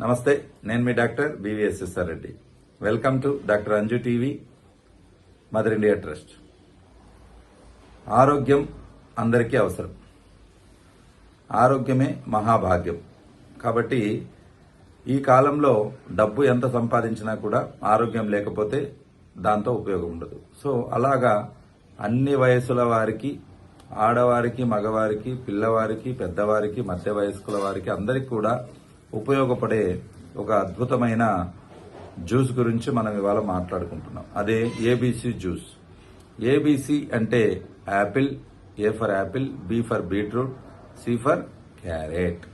నమస్తే నేను మీ doctor B V S S R Reddy. Welcome to doctor Anju TV mother India trust. ఆరోగ్యం అందరికీ అవసరం. ఆరోగ్యమే మహాభాగ్యం. కాబట్టి ఈ కాలంలో డబ్బు ఎంత సంపాదించినా కూడా ఆరోగ్యం లేకపోతే దాంతో ఉపయోగం ఉండదు. సో అలాగా అన్ని వయసుల వారికి ఆడవారికి మగవారికి పిల్లవారికి పెద్దవారికి మధ్య వయస్కుల వారికి అందరికి కూడా ఉపయోగపడే ఒక అద్భుతమైన జ్యూస్ గురించి మనం ఇవాళ మాట్లాడుకుంటున్నాం. అదే ఏబీసీ జ్యూస్. ఏబీసీ అంటే apple A for apple B for beetroot C for carrot.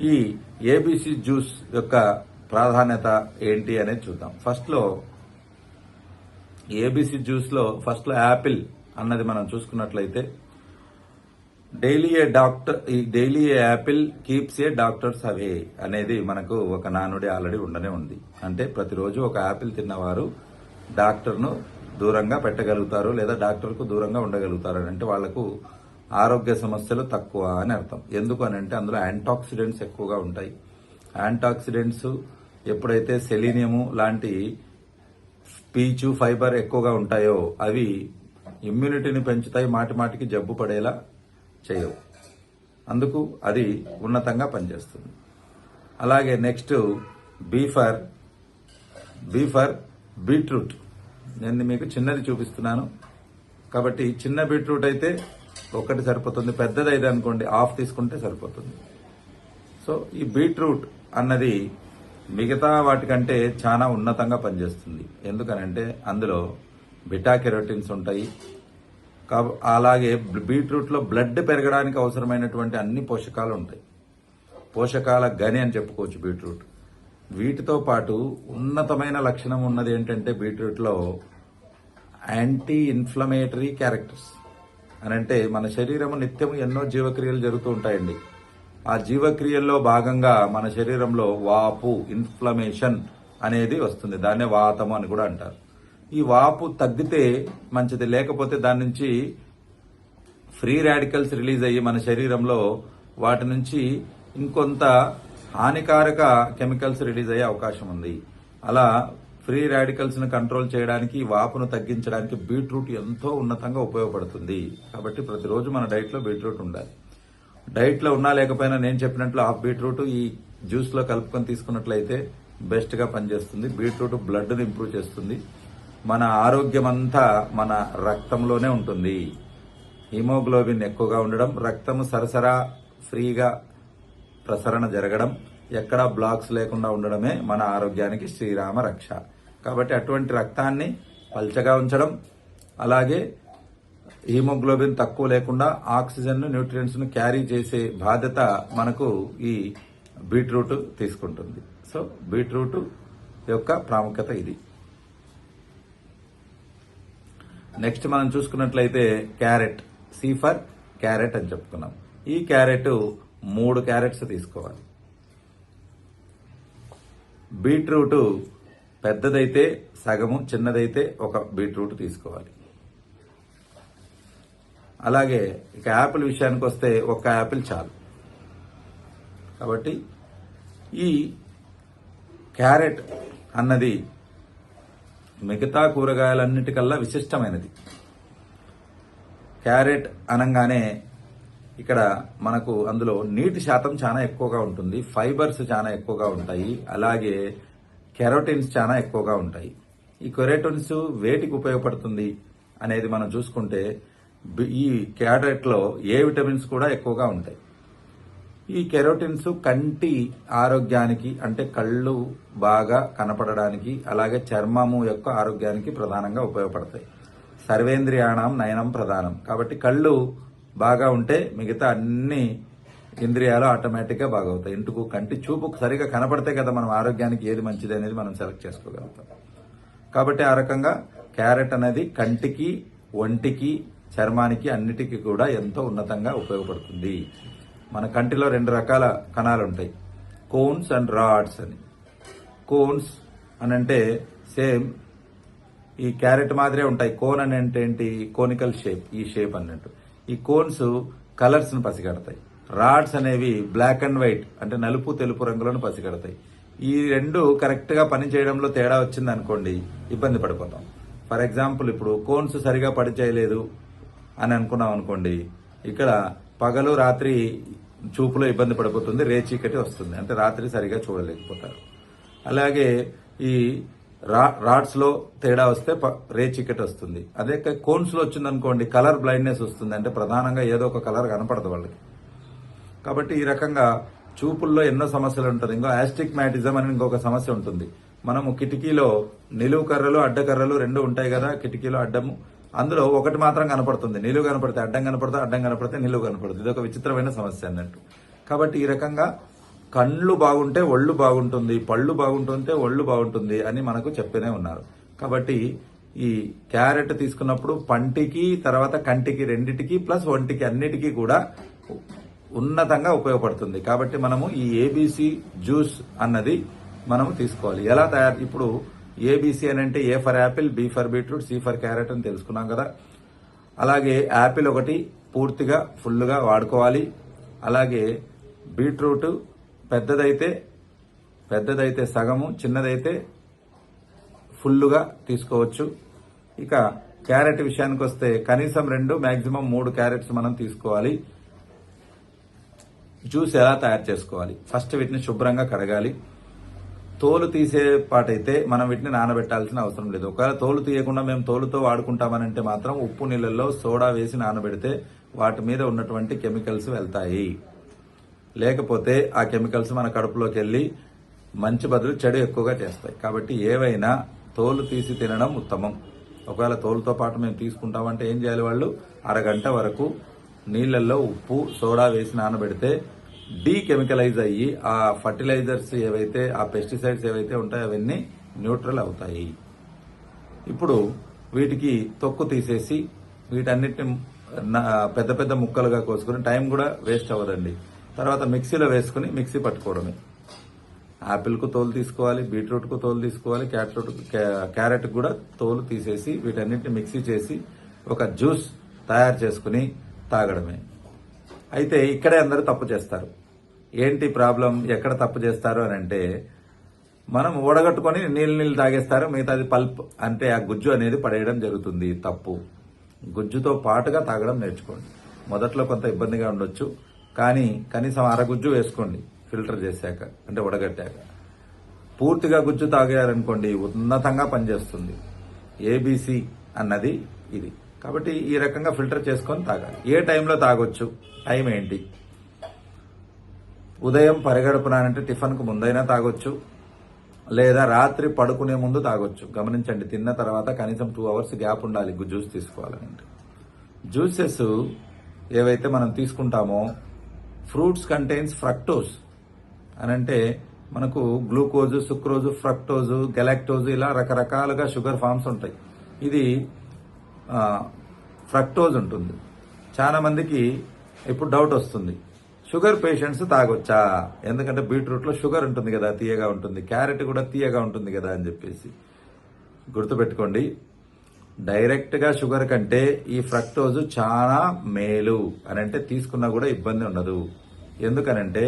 ఈ ఏబీసీ జ్యూస్ యొక్క ప్రాధాన్యత ఏంటి అనేది చూద్దాం. ఫస్ట్లో ఏబీసీ జ్యూస్లో ఫస్ట్లో యాపిల్ అన్నది మనం చూసుకున్నట్లయితే డైలీ ఏ డాక్టర్ ఈ daily a apple keeps a doctors away అనేది మనకు ఒక నానుడి ఆల్రెడీ ఉండనే ఉంది. అంటే ప్రతిరోజు ఒక యాపిల్ తిన్నవారు డాక్టర్ను దూరంగా పెట్టగలుగుతారు లేదా డాక్టర్కు దూరంగా ఉండగలుగుతారు అంటే వాళ్ళకు ఆరోగ్య సమస్యలు తక్కువ అని అర్థం. ఎందుకు అని అంటే అందులో యాంటాక్సిడెంట్స్ ఎక్కువగా ఉంటాయి. యాంటాక్సిడెంట్స్ ఎప్పుడైతే సెలీనియము లాంటి పీచు ఫైబర్ ఎక్కువగా ఉంటాయో అవి ఇమ్యూనిటీని పెంచుతాయి మాటి మాటికి జబ్బు పడేలా చేయవు. అందుకు అది ఉన్నతంగా పనిచేస్తుంది. అలాగే నెక్స్ట్ బీఫర్ బీఫర్ బీట్రూట్. నేను మీకు చిన్నది చూపిస్తున్నాను. కాబట్టి చిన్న బీట్రూట్ అయితే ఒకటి సరిపోతుంది. పెద్దది అయితే అనుకోండి హాఫ్ తీసుకుంటే సరిపోతుంది. సో ఈ బీట్రూట్ అన్నది మిగతా వాటికంటే చాలా ఉన్నతంగా పనిచేస్తుంది. ఎందుకనంటే అందులో బిటా కెరోటిన్స్ ఉంటాయి అలాగే బీట్రూట్లో బ్లడ్ పెరగడానికి అవసరమైనటువంటి అన్ని పోషకాలు ఉంటాయి. పోషకాల గని అని చెప్పుకోవచ్చు బీట్రూట్. వీటితో పాటు ఉన్నతమైన లక్షణం ఉన్నది ఏంటంటే బీట్రూట్లో యాంటీ ఇన్ఫ్లమేటరీ క్యారెక్టర్స్ అని అంటే మన శరీరం నిత్యం ఎన్నో జీవక్రియలు జరుగుతూ ఉంటాయండి. ఆ జీవక్రియల్లో భాగంగా మన శరీరంలో వాపు ఇన్ఫ్లమేషన్ అనేది వస్తుంది. దాన్నే వాతము అని కూడా అంటారు. ఈ వాపు తగ్గితే మంచిది. లేకపోతే దాని నుంచి ఫ్రీ రాడికల్స్ రిలీజ్ అయ్యి మన శరీరంలో వాటి నుంచి ఇంకొంత హానికారక కెమికల్స్ రిలీజ్ అయ్యే అవకాశం ఉంది. అలా ఫ్రీ రాడికల్స్ను కంట్రోల్ చేయడానికి ఈ వాపును తగ్గించడానికి బీట్రూట్ ఎంతో ఉన్నతంగా ఉపయోగపడుతుంది. కాబట్టి ప్రతిరోజు మన డైట్లో బీట్రూట్ ఉండాలి. డైట్లో ఉన్నా లేకపోయినా నేను చెప్పినట్లు హాఫ్ బీట్రూట్ ఈ జ్యూస్లో కలుపుకొని తీసుకున్నట్లయితే బెస్ట్గా పనిచేస్తుంది. బీట్రూట్ బ్లడ్ని ఇంప్రూవ్ చేస్తుంది. మన ఆరోగ్యం అంతా మన రక్తంలోనే ఉంటుంది. హిమోగ్లోబిన్ ఎక్కువగా ఉండడం రక్తము సరసరా ఫ్రీగా ప్రసరణ జరగడం ఎక్కడా బ్లాక్స్ లేకుండా ఉండడమే మన ఆరోగ్యానికి శ్రీరామ రక్ష. కాబట్టి అటువంటి రక్తాన్ని పల్చగా ఉంచడం అలాగే హిమోగ్లోబిన్ తక్కువ లేకుండా ఆక్సిజన్ న్యూట్రియంట్స్ను క్యారీ చేసే బాధ్యత మనకు ఈ బీట్రూట్ తీసుకుంటుంది. సో బీట్రూట్ యొక్క ప్రాముఖ్యత ఇది. నెక్స్ట్ మనం చూసుకున్నట్లయితే క్యారెట్ సి ఫర్ క్యారెట్ అని చెప్పుకున్నాం. ఈ క్యారెట్ మూడు క్యారెట్స్ తీసుకోవాలి. బీట్రూట్ పెద్దదైతే సగము చిన్నదైతే ఒక బీట్రూట్ తీసుకోవాలి. అలాగే ఇక యాపిల్ విషయానికి వస్తే ఒక యాపిల్ చాలు. కాబట్టి ఈ క్యారెట్ అన్నది మిగతా కూరగాయలన్నిటికల్లా విశిష్టమైనది. క్యారెట్ అనగానే ఇక్కడ మనకు అందులో నీటి శాతం చాలా ఎక్కువగా ఉంటుంది ఫైబర్స్ చాలా ఎక్కువగా ఉంటాయి అలాగే కెరోటిన్స్ చాలా ఎక్కువగా ఉంటాయి. ఈ కెరోటిన్స్ వేటికి ఉపయోగపడుతుంది అనేది మనం చూసుకుంటే ఈ క్యారెట్లో ఏ విటమిన్స్ కూడా ఎక్కువగా ఉంటాయి. ఈ కెరోటిన్స్ కంటి ఆరోగ్యానికి అంటే కళ్ళు బాగా కనపడడానికి అలాగే చర్మము యొక్క ఆరోగ్యానికి ప్రధానంగా ఉపయోగపడతాయి. సర్వేంద్రియాణం నయనం ప్రధానం. కాబట్టి కళ్ళు బాగా ఉంటే మిగతా అన్ని ఇంద్రియాలు ఆటోమేటిక్గా బాగా బాగవుతాయి. ఇంటికి కంటి చూపు సరిగా కనపడితే కదా మనం ఆరోగ్యానికి ఏది మంచిది అనేది మనం సెలెక్ట్ చేసుకోగలుగుతాం. కాబట్టి ఆ రకంగా క్యారెట్ అనేది కంటికి ఒంటికి చర్మానికి అన్నిటికీ కూడా ఎంతో ఉన్నతంగా ఉపయోగపడుతుంది. మన కంటిలో రెండు రకాల కణాలు ఉంటాయి కోన్స్ అండ్ రాడ్స్ అని. కోన్స్ అని అంటే సేమ్ ఈ క్యారెట్ మాదిరే ఉంటాయి. కోన్ అని అంటే ఏంటి? కోనికల్ షేప్ ఈ షేప్ అన్నట్టు. ఈ కోన్స్ కలర్స్ను పసిగడతాయి. రాడ్స్ అనేవి బ్లాక్ అండ్ వైట్ అంటే నలుపు తెలుపు రంగులను పసిగడతాయి. ఈ రెండు కరెక్ట్గా పనిచేయడంలో పని చేయడంలో తేడా వచ్చింది అనుకోండి ఇబ్బంది పడిపోతాం. ఫర్ ఎగ్జాంపుల్ ఇప్పుడు కోన్స్ సరిగా పని చేయలేదు అని అనుకున్నాం అనుకోండి ఇక్కడ పగలు రాత్రి చూపులో ఇబ్బంది పడిపోతుంది రేచీకటి వస్తుంది. అంటే రాత్రి సరిగా చూడలేకపోతారు. అలాగే ఈ రా రాడ్స్లో తేడా వస్తే ప- రే చీకటి వస్తుంది. అదే కోన్స్లో వచ్చింది అనుకోండి కలర్ బ్లైండ్నెస్ వస్తుంది. అంటే ప్రధానంగా ఏదో ఒక కలర్ కనపడదు వాళ్ళకి. కాబట్టి ఈ రకంగా చూపుల్లో ఎన్నో సమస్యలు ఉంటుంది ఇంకో ఆస్టిగ్మాటిజం అని ఇంకొక సమస్య ఉంటుంది. మనము కిటికీలో నిలువు కర్రలు అడ్డకర్రలు రెండు ఉంటాయి కదా కిటికీలో అడ్డము అందులో ఒకటి మాత్రం కనపడుతుంది. నిలువు కనపడితే అడ్డం కనపడితే అడ్డం కనపడితే నిలువు కనపడుతుంది ఇది ఒక విచిత్రమైన సమస్య అన్నట్టు. కాబట్టి ఈ రకంగా కళ్ళు బాగుంటే ఒళ్ళు బాగుంటుంది పళ్ళు బాగుంటుంటే ఒళ్ళు బాగుంటుంది అని మనకు చెప్పేనే ఉన్నారు. కాబట్టి ఈ క్యారెట్ తీసుకున్నప్పుడు పంటికి తర్వాత కంటికి రెండిటికి ప్లస్ ఒంటికి అన్నిటికీ కూడా ఉన్నతంగా ఉపయోగపడుతుంది. కాబట్టి మనము ఈ ఏబీసీ జ్యూస్ అన్నది మనము తీసుకోవాలి. ఎలా తయారు? ఇప్పుడు ఏబీసీ అని అంటే A for apple B for beetroot C for carrot అని తెలుసుకున్నాం కదా. అలాగే యాపిల్ ఒకటి పూర్తిగా ఫుల్గా వాడుకోవాలి. అలాగే బీట్రూట్ పెద్దదైతే పెద్దదైతే సగము చిన్నదైతే ఫుల్లుగా తీసుకోవచ్చు. ఇక క్యారెట్ విషయానికి వస్తే కనీసం రెండు మ్యాక్సిమం మూడు క్యారెట్స్ మనం తీసుకోవాలి. జ్యూస్ ఎలా తయారు చేసుకోవాలి? ఫస్ట్ వీటిని శుభ్రంగా కడగాలి. తోలు తీసే పాటైతే మనం వీటిని నానబెట్టాల్సిన అవసరం లేదు. ఒకవేళ తోలు తీయకుండా మేము తోలుతో వాడుకుంటామనంటే మాత్రం ఉప్పు నీళ్ళల్లో సోడా వేసి నానబెడితే వాటి మీద ఉన్నటువంటి కెమికల్స్ వెళ్తాయి. లేకపోతే ఆ కెమికల్స్ మన కడుపులోకి వెళ్ళి మంచి బదులు చెడు ఎక్కువగా చేస్తాయి. కాబట్టి ఏవైనా తోలు తీసి తినడం ఉత్తమం. ఒకవేళ తోలుతో పాటు మేము తీసుకుంటామంటే ఏం చేయాలి వాళ్ళు? అరగంట వరకు నీళ్ళల్లో ఉప్పు సోడా వేసి నానబెడితే డీకెమికలైజ్ అయ్యి ఆ ఫర్టిలైజర్స్ ఏవైతే ఆ పెస్టిసైడ్స్ ఏవైతే ఉంటాయో అవన్నీ న్యూట్రల్ అవుతాయి. ఇప్పుడు వీటికి తొక్కు తీసేసి వీటన్నిటిని పెద్ద పెద్ద ముక్కలుగా కోసుకుని టైం కూడా వేస్ట్ అవ్వదండి. తర్వాత మిక్సీలో వేసుకుని మిక్సీ పట్టుకోవడమే. యాపిల్కు తోలు తీసుకోవాలి బీట్రూట్కు తోలు తీసుకోవాలి క్యారెట్ క్యారెట్ కూడా తోలు తీసేసి వీటన్నిటిని మిక్సీ చేసి ఒక జ్యూస్ తయారు చేసుకుని తాగడమే. అయితే ఇక్కడే అందరూ తప్పు చేస్తారు. ఏంటి ప్రాబ్లం? ఎక్కడ తప్పు చేస్తారు అని అంటే మనం ఓడగట్టుకొని నీళ్ళు నీళ్ళు తాగేస్తారు మిగతాది పల్ప్ అంటే ఆ గుజ్జు అనేది పడేయడం జరుగుతుంది తప్పు. గుజ్జుతో పాటుగా తాగడం నేర్చుకోండి. మొదట్లో కొంత ఇబ్బందిగా ఉండొచ్చు కానీ కనీసం అరగుజ్జు వేసుకోండి ఫిల్టర్ చేశాక అంటే ఉడగట్టాక పూర్తిగా గుజ్జు తాగారనుకోండి ఉన్నతంగా పనిచేస్తుంది. ఏబీసీ అన్నది ఇది. కాబట్టి ఈ రకంగా ఫిల్టర్ చేసుకొని తాగాలి. ఏ టైంలో తాగొచ్చు? టైం ఏంటి? ఉదయం పరిగడుపునానంటే టిఫిన్కు ముందైనా తాగొచ్చు. లేదా రాత్రి పడుకునే ముందు తాగొచ్చు. గమనించండి తిన్న తర్వాత కనీసం టూ అవర్స్ గ్యాప్ ఉండాలి. జ్యూస్ తీసుకోవాలంటే జ్యూసెస్ ఏవైతే మనం తీసుకుంటామో ఫ్రూట్స్ కంటైన్స్ ఫ్రక్టోస్ అని అంటే మనకు గ్లూకోజ్ సుక్రోజ్ ఫ్రక్టోజు గెలాక్టోజ్ ఇలా రకరకాలుగా షుగర్ ఫామ్స్ ఉంటాయి. ఇది ఫ్రక్టోజ్ ఉంటుంది. చాలా మందికి ఇప్పుడు డౌట్ వస్తుంది. షుగర్ పేషెంట్స్ తాగొచ్చా? ఎందుకంటే బీట్రూట్లో షుగర్ ఉంటుంది కదా తీయగా ఉంటుంది. క్యారెట్ కూడా తీయగా ఉంటుంది కదా అని చెప్పేసి. గుర్తుపెట్టుకోండి డైరెక్ట్గా షుగర్ కంటే ఈ ఫ్రక్టోజ్ చాలా మేలు అని అంటే తీసుకున్నా కూడా ఇబ్బంది ఉండదు. ఎందుకనంటే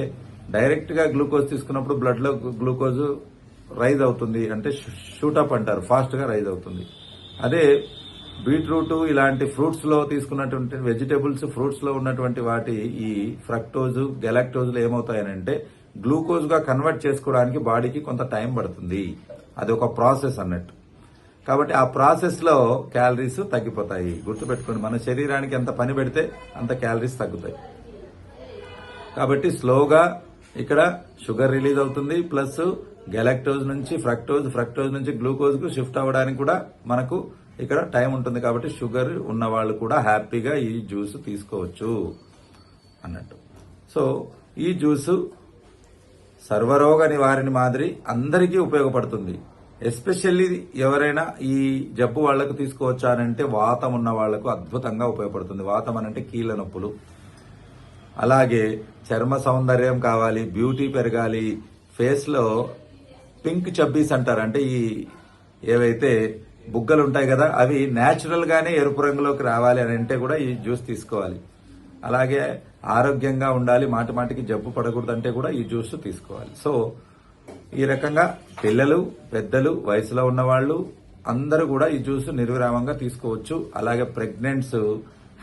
డైరెక్ట్గా గ్లూకోజ్ తీసుకున్నప్పుడు బ్లడ్లో గ్లూకోజ్ రైజ్ అవుతుంది అంటే షూటప్ అంటారు ఫాస్ట్గా రైజ్ అవుతుంది. అదే బీట్రూట్ ఇలాంటి ఫ్రూట్స్లో తీసుకున్నటువంటి వెజిటేబుల్స్ ఫ్రూట్స్లో ఉన్నటువంటి వాటి ఈ ఫ్రక్టోజ్ గెలాక్టోజ్ ఏమవుతాయనంటే గ్లూకోజ్గా కన్వర్ట్ చేసుకోవడానికి బాడీకి కొంత టైం పడుతుంది. అది ఒక ప్రాసెస్ అన్నట్టు. కాబట్టి ఆ ప్రాసెస్లో క్యాలరీస్ తగ్గిపోతాయి. గుర్తుపెట్టుకోండి మన శరీరానికి ఎంత పని పెడితే అంత క్యాలరీస్ తగ్గుతాయి. కాబట్టి స్లోగా ఇక్కడ షుగర్ రిలీజ్ అవుతుంది ప్లస్ గెలాక్టోజ్ నుంచి ఫ్రక్టోజ్ ఫ్రక్టోజ్ నుంచి గ్లూకోజ్కు షిఫ్ట్ అవ్వడానికి కూడా మనకు ఇక్కడ టైం ఉంటుంది కాబట్టి షుగర్ ఉన్న వాళ్ళు కూడా హ్యాపీగా ఈ జ్యూస్ తీసుకోవచ్చు అన్నట్టు. సో ఈ జ్యూస్ సర్వరోగ నివారిణి మాదిరి అందరికీ ఉపయోగపడుతుంది. ఎస్పెషల్లీ ఎవరైనా ఈ జబ్బు వాళ్ళకు తీసుకువచ్చారంటే వాతం ఉన్న వాళ్ళకు అద్భుతంగా ఉపయోగపడుతుంది. వాతం అనంటే కీళ్ళ నొప్పులు. అలాగే చర్మ సౌందర్యం కావాలి బ్యూటీ పెరగాలి. ఫేస్లో పింక్ చబ్బీస్ అంటారు. అంటే ఈ ఏవైతే బుగ్గలు ఉంటాయి కదా అవి నేచురల్ గానే ఎరుపు రంగులోకి రావాలి అని అంటే కూడా ఈ జ్యూస్ తీసుకోవాలి. అలాగే ఆరోగ్యంగా ఉండాలి మాటి మాటికి జబ్బు పడకూడదంటే కూడా ఈ జ్యూస్ తీసుకోవాలి. సో ఈ రకంగా పిల్లలు పెద్దలు వయసులో ఉన్నవాళ్ళు అందరూ కూడా ఈ జ్యూస్ నిర్విరామంగా తీసుకోవచ్చు. అలాగే ప్రెగ్నెంట్స్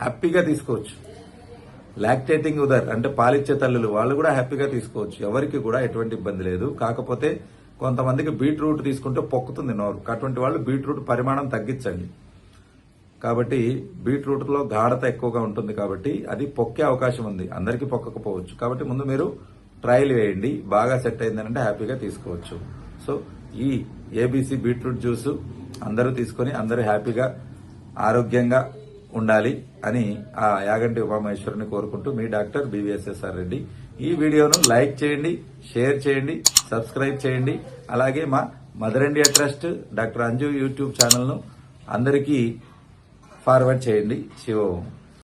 హ్యాపీగా తీసుకోవచ్చు. లాక్టేటింగ్ ఉదర్ అంటే పాలిచ్చే తల్లులు వాళ్ళు కూడా హ్యాపీగా తీసుకోవచ్చు. ఎవరికి కూడా ఎటువంటి ఇబ్బంది లేదు. కాకపోతే కొంతమందికి బీట్రూట్ తీసుకుంటే పొక్కుతుంది నోరు. అటువంటి వాళ్ళు బీట్రూట్ పరిమాణం తగ్గించండి. కాబట్టి బీట్రూట్లో గాఢత ఎక్కువగా ఉంటుంది కాబట్టి అది పొక్కే అవకాశం ఉంది. అందరికీ పొక్కకపోవచ్చు. కాబట్టి ముందు మీరు ట్రయల్ వేయండి. బాగా సెట్ అయిందనంటే హ్యాపీగా తీసుకోవచ్చు. సో ఈ ఏబీసీ బీట్రూట్ జ్యూస్ అందరూ తీసుకొని అందరూ హ్యాపీగా ఆరోగ్యంగా ఉండాలి అని ఆ యాగంటి ఉమామహేశ్వరుని కోరుకుంటూ మీ డాక్టర్ బీవీఎస్ఎస్ఆర్ రెడ్డి ఈ వీడియోను లైక్ చేయండి షేర్ చేయండి సబ్స్క్రైబ్ చేయండి. అలాగే మా mother India trust doctor Anju YouTube ఛానల్ను అందరికీ ఫార్వర్డ్ చేయండి. శివ.